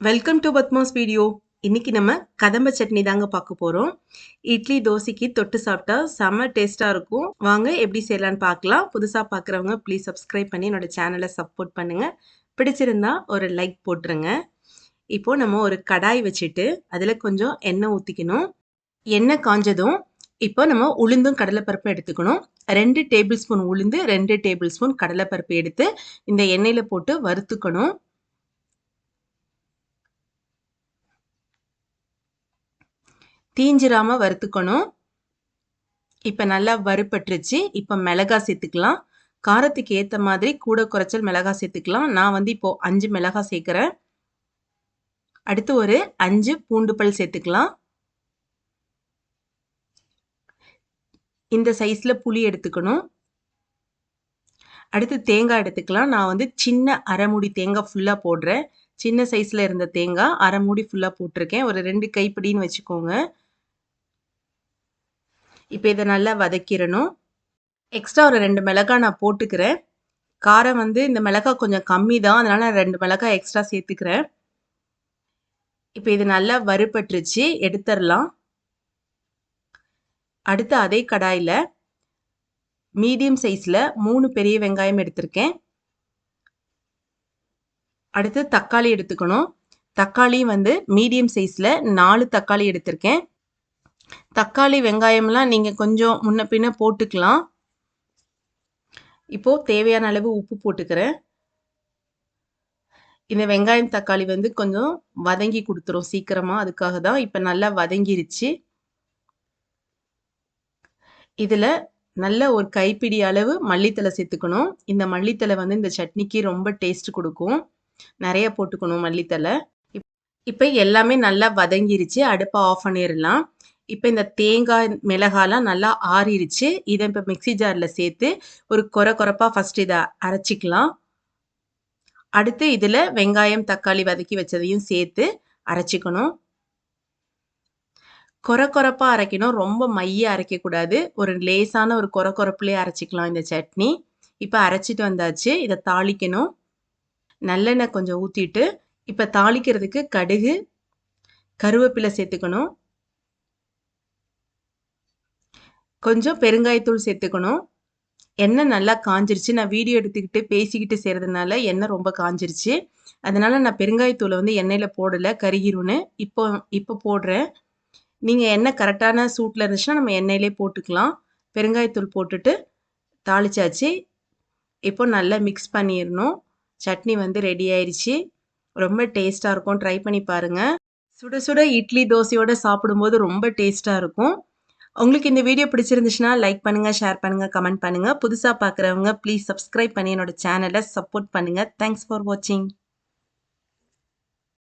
Welcome to Padma's video இன்னைக்கு நம்ம கதம்ப சட்னி தாங்க பார்க்க போகிறோம் இட்லி தோசைக்கு தொட்டு சாப்பிட்டா செம்ம டேஸ்ட்டாக இருக்கும். வாங்க எப்படி செய்யலான்னு பார்க்கலாம். புதுசாக பார்க்குறவங்க ப்ளீஸ் சப்ஸ்கிரைப் பண்ணி என்னோட சேனலை சப்போர்ட் பண்ணுங்கள் பிடிச்சிருந்தா ஒரு லைக் போட்டுருங்க. இப்போது நம்ம ஒரு கடாய் வச்சுட்டு அதில் கொஞ்சம் எண்ணெய் ஊற்றிக்கணும் எண்ணெய் காஞ்சதும் இப்போ நம்ம உளுந்தும் கடலைப்பருப்பும் எடுத்துக்கணும். ரெண்டு டேபிள் ஸ்பூன் உளுந்து ரெண்டு டேபிள் ஸ்பூன் கடலைப்பருப்பு எடுத்து இந்த எண்ணெயில் போட்டு வறுத்துக்கணும். தீஞ்சிராம வறுத்துக்கணும். இப்போ நல்லா வறுப்பட்டுருச்சு இப்போ மிளகா சேர்த்துக்கலாம். காரத்துக்கு ஏற்ற மாதிரி கூட குறைச்சல் மிளகா சேர்த்துக்கலாம். நான் வந்து இப்போது அஞ்சு மிளகா சேர்க்குறேன். அடுத்து ஒரு அஞ்சு பூண்டு பல் சேர்த்துக்கலாம். இந்த சைஸில் புளி எடுத்துக்கணும். அடுத்து தேங்காய் எடுத்துக்கலாம். நான் வந்து சின்ன அரைமுடி தேங்காய் ஃபுல்லாக போடுறேன். சின்ன சைஸில் இருந்த தேங்காய் அரைமுடி ஃபுல்லாக போட்டிருக்கேன். ஒரு ரெண்டு கைப்பிடின்னு வச்சுக்கோங்க. இப்போ இதை நல்லா வதக்கிடணும் எக்ஸ்ட்ரா ஒரு ரெண்டு மிளகாய் நான் போட்டுக்கிறேன். காரம் வந்து இந்த மிளகாய் கொஞ்சம் கம்மி தான் அதனால் நான் ரெண்டு மிளகாய் எக்ஸ்ட்ரா சேர்த்துக்கிறேன். இப்போ இது நல்லா வறுபட்டுருச்சு. எடுத்துடலாம் அடுத்து அதே கடாயில் மீடியம் சைஸில் மூணு பெரிய வெங்காயம் எடுத்திருக்கேன். அடுத்து தக்காளி எடுத்துக்கணும். தக்காளி வந்து மீடியம் சைஸில் நாலு தக்காளி எடுத்திருக்கேன். தக்காளி வெங்காயம்லாம் நீங்கள் கொஞ்சம் முன்ன பின்ன போட்டுக்கலாம். இப்போது தேவையான அளவு உப்பு போட்டுக்கிறேன். இந்த வெங்காயம் தக்காளி வந்து கொஞ்சம் வதங்கி கொடுத்துரும் சீக்கிரமாக அதுக்காக தான் இப்போ நல்லா வதங்கிருச்சு. இதில் நல்ல ஒரு கைப்பிடி அளவு மல்லித்தலை சேர்த்துக்கணும். இந்த மல்லித்தலை வந்து இந்த சட்னிக்கு ரொம்ப டேஸ்ட் கொடுக்கும். நிறைய போட்டுக்கணும் மல்லித்தலை இப்போ எல்லாமே நல்லா வதங்கிருச்சு. அடுப்பை ஆஃப் பண்ணிடலாம். இப்போ இந்த தேங்காய் மிளகாலாம் நல்லா ஆறிடுச்சு இதை இப்போ மிக்சி ஜாரில் சேர்த்து ஒரு குறை குறைப்பாக ஃபஸ்ட் இதை அரைச்சிக்கலாம். அடுத்து இதில் வெங்காயம் தக்காளி வதக்கி வச்சதையும் சேர்த்து அரைச்சிக்கணும். குறை குறைப்பாக அரைக்கணும். ரொம்ப மைய அரைக்கக்கூடாது ஒரு லேசான ஒரு குறை குறைப்புலேயே அரைச்சிக்கலாம் இந்த சட்னி. இப்போ அரைச்சிட்டு வந்தாச்சு. இதை தாளிக்கணும். நல்லெண்ணெய் கொஞ்சம் ஊற்றிட்டு இப்போ தாளிக்கிறதுக்கு கடுகு கருவேப்பிலை சேர்த்துக்கணும். கொஞ்சம் பெருங்காயத்தூள் சேர்த்துக்கணும். எண்ணெய் நல்லா காஞ்சிருச்சு. நான் வீடியோ எடுத்துக்கிட்டு பேசிக்கிட்டு செய்கிறதுனால எண்ணெய் ரொம்ப காஞ்சிருச்சு. அதனால் நான் பெருங்காயத்தூளை வந்து எண்ணெயில் போடலை. கருகிருன்னு இப்போ இப்போ போடுறேன். நீங்கள் எண்ணெய் கரெக்டான சூட்டில் இருந்துச்சுன்னா நம்ம எண்ணெயிலே போட்டுக்கலாம். பெருங்காயத்தூள் போட்டுட்டு தாளிச்சாச்சு. இப்போ நல்லா மிக்ஸ் பண்ணிடணும். சட்னி வந்து ரெடி ஆயிடுச்சு ரொம்ப டேஸ்ட்டாக இருக்கும். ட்ரை பண்ணி பாருங்கள் சுட சுட இட்லி தோசையோடு சாப்பிடும்போது ரொம்ப டேஸ்ட்டாக இருக்கும். உங்களுக்கு இந்த வீடியோ பிடிச்சிருந்துச்சுன்னா லைக் பண்ணுங்கள் ஷேர் பண்ணுங்கள் கமெண்ட் பண்ணுங்கள் புதுசாக பார்க்குறவங்க ப்ளீஸ் சப்ஸ்கிரைப் பண்ணி என்னோட சேனலை சப்போர்ட் பண்ணுங்கள் தேங்க்ஸ் ஃபார் வாட்சிங்